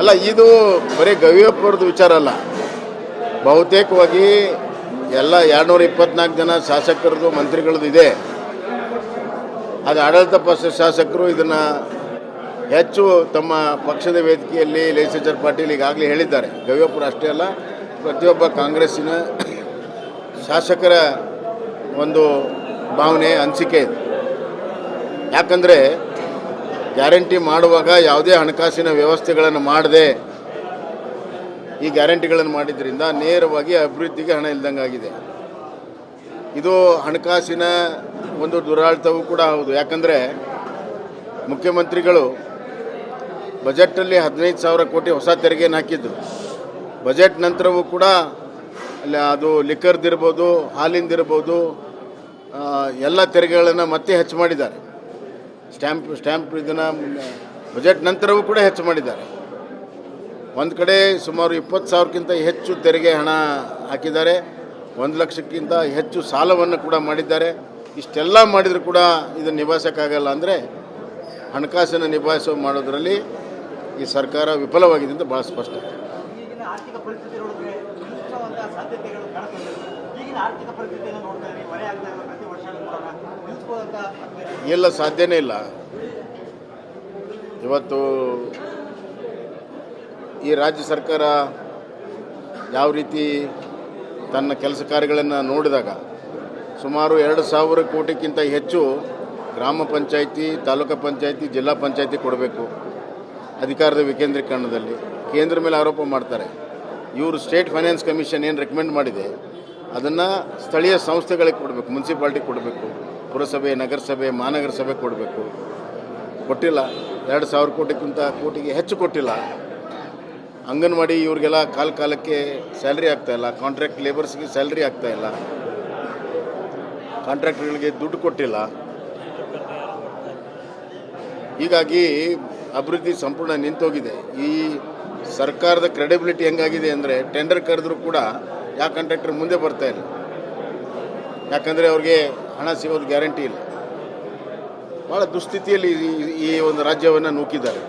ಅಲ್ಲ, ಇದು ಬರೀ ಗವಿಯಪ್ಪರದ್ದು ವಿಚಾರ ಅಲ್ಲ. ಬಹುತೇಕವಾಗಿ ಎಲ್ಲ ಎರಡುನೂರ ಇಪ್ಪತ್ನಾಲ್ಕು ಜನ ಶಾಸಕರದು ಮಂತ್ರಿಗಳದ್ದು ಇದೆ. ಅದು ಆಡಳಿತ ಪಕ್ಷ ಶಾಸಕರು ಇದನ್ನು ಹೆಚ್ಚು ತಮ್ಮ ಪಕ್ಷದ ವೇದಿಕೆಯಲ್ಲಿ ಲೆಜಿಸ್ಲೇಚರ್ ಪಾಟೀಲ್ ಈಗಾಗಲೇ ಹೇಳಿದ್ದಾರೆ. ಗವಿಯಪ್ಪರು ಅಷ್ಟೇ ಅಲ್ಲ, ಪ್ರತಿಯೊಬ್ಬ ಕಾಂಗ್ರೆಸ್ಸಿನ ಶಾಸಕರ ಒಂದು ಭಾವನೆ, ಅನಿಸಿಕೆ ಇದೆ. ಯಾಕಂದರೆ ಗ್ಯಾರಂಟಿ ಮಾಡುವಾಗ ಯಾವುದೇ ಹಣಕಾಸಿನ ವ್ಯವಸ್ಥೆಗಳನ್ನು ಮಾಡದೆ ಈ ಗ್ಯಾರಂಟಿಗಳನ್ನು ಮಾಡಿದ್ರಿಂದ ನೇರವಾಗಿ ಅಭಿವೃದ್ಧಿಗೆ ಹಣ ಇಲ್ದಂಗಾಗಿದೆ. ಇದು ಹಣಕಾಸಿನ ಒಂದು ದುರಾಳಿತವೂ ಕೂಡ ಹೌದು. ಯಾಕಂದರೆ ಮುಖ್ಯಮಂತ್ರಿಗಳು ಬಜೆಟಲ್ಲಿ ಹದಿನೈದು ಸಾವಿರ ಕೋಟಿ ಹೊಸ ತೆರಿಗೆಯನ್ನು ಹಾಕಿದ್ರು. ಬಜೆಟ್ ನಂತರವೂ ಕೂಡ ಅದು ಲಿಕ್ಕರ್ದಿರ್ಬೋದು ಹಾಲಿಂದಿರ್ಬೋದು ಎಲ್ಲ ತೆರಿಗೆಗಳನ್ನು ಮತ್ತೆ ಹೆಚ್ಚು ಮಾಡಿದ್ದಾರೆ. ಸ್ಟ್ಯಾಂಪ್ ಸ್ಟ್ಯಾಂಪ್ ಇದನ್ನು ಬಜೆಟ್ ನಂತರವೂ ಕೂಡ ಹೆಚ್ಚು ಮಾಡಿದ್ದಾರೆ. ಒಂದು ಕಡೆ ಸುಮಾರು ಇಪ್ಪತ್ತು ಸಾವಿರಕ್ಕಿಂತ ಹೆಚ್ಚು ತೆರಿಗೆ ಹಣ ಹಾಕಿದ್ದಾರೆ. ಒಂದು ಲಕ್ಷಕ್ಕಿಂತ ಹೆಚ್ಚು ಸಾಲವನ್ನು ಕೂಡ ಮಾಡಿದ್ದಾರೆ. ಇಷ್ಟೆಲ್ಲ ಮಾಡಿದರೂ ಕೂಡ ಇದನ್ನು ನಿಭಾಯಿಸೋಕ್ಕಾಗಲ್ಲ ಅಂದರೆ ಹಣಕಾಸಿನ ನಿಭಾಯಿಸೋ ಮಾಡೋದರಲ್ಲಿ ಈ ಸರ್ಕಾರ ವಿಫಲವಾಗಿದೆ ಅಂತ ಭಾಳ ಸ್ಪಷ್ಟ. ಎಲ್ಲ ಸಾಧ್ಯನೇ ಇಲ್ಲ. ಇವತ್ತು ಈ ರಾಜ್ಯ ಸರ್ಕಾರ ಯಾವ ರೀತಿ ತನ್ನ ಕೆಲಸ ಕಾರ್ಯಗಳನ್ನು ನೋಡಿದಾಗ ಸುಮಾರು ಎರಡು ಸಾವಿರ ಕೋಟಿಗಿಂತ ಹೆಚ್ಚು ಗ್ರಾಮ ಪಂಚಾಯಿತಿ, ತಾಲೂಕು ಪಂಚಾಯಿತಿ, ಜಿಲ್ಲಾ ಪಂಚಾಯಿತಿ ಕೊಡಬೇಕು ಅಧಿಕಾರದ ವಿಕೇಂದ್ರೀಕರಣದಲ್ಲಿ. ಕೇಂದ್ರ ಮೇಲೆ ಆರೋಪ ಮಾಡ್ತಾರೆ. ಇವರು ಸ್ಟೇಟ್ ಫೈನಾನ್ಸ್ ಕಮಿಷನ್ ಏನು ರೆಕಮೆಂಡ್ ಮಾಡಿದೆ, ಅದನ್ನು ಸ್ಥಳೀಯ ಸಂಸ್ಥೆಗಳಿಗೆ ಕೊಡಬೇಕು ಮುನ್ಸಿಪಾಲ್ಟಿ ಕೊಡಬೇಕು. ಪುರಸಭೆ, ನಗರಸಭೆ ಮಹಾನಗರ ಸಭೆ ಕೊಡಬೇಕು. ಕೊಟ್ಟಿಲ್ಲ. ಎರಡು ಸಾವಿರ ಕೋಟಿಗಿಂತ ಕೋಟಿಗೆ ಹೆಚ್ಚು ಕೊಟ್ಟಿಲ್ಲ. ಅಂಗನವಾಡಿ ಇವ್ರಿಗೆಲ್ಲ ಕಾಲ ಕಾಲಕ್ಕೆ ಸ್ಯಾಲ್ರಿ ಆಗ್ತಾಯಿಲ್ಲ ಕಾಂಟ್ರಾಕ್ಟ್ ಲೇಬರ್ಸ್ಗೆ ಸ್ಯಾಲ್ರಿ ಆಗ್ತಾಯಿಲ್ಲ ಕಾಂಟ್ರಾಕ್ಟ್ಗಳಿಗೆ ದುಡ್ಡು ಕೊಟ್ಟಿಲ್ಲ. ಹೀಗಾಗಿ ಅಭಿವೃದ್ಧಿ ಸಂಪೂರ್ಣ ನಿಂತೋಗಿದೆ. ಈ ಸರ್ಕಾರದ ಕ್ರೆಡಿಬಿಲಿಟಿ ಹೆಂಗಾಗಿದೆ ಅಂದರೆ ಟೆಂಡರ್ ಕರೆದ್ರೂ ಕೂಡ ಯಾವ ಕಾಂಟ್ರಾಕ್ಟರ್ ಮುಂದೆ ಬರ್ತಾ ಇಲ್ಲ. ಯಾಕಂದರೆ ಅವ್ರಿಗೆ ಹಣ ಸಿಗೋದು ಗ್ಯಾರಂಟಿ ಇಲ್ಲ. ಭಾಳ ದುಸ್ಥಿತಿಯಲ್ಲಿ ಈ- ಈ ಒಂದು ರಾಜ್ಯವನ್ನು ನೂಕಿದ್ದಾರೆ.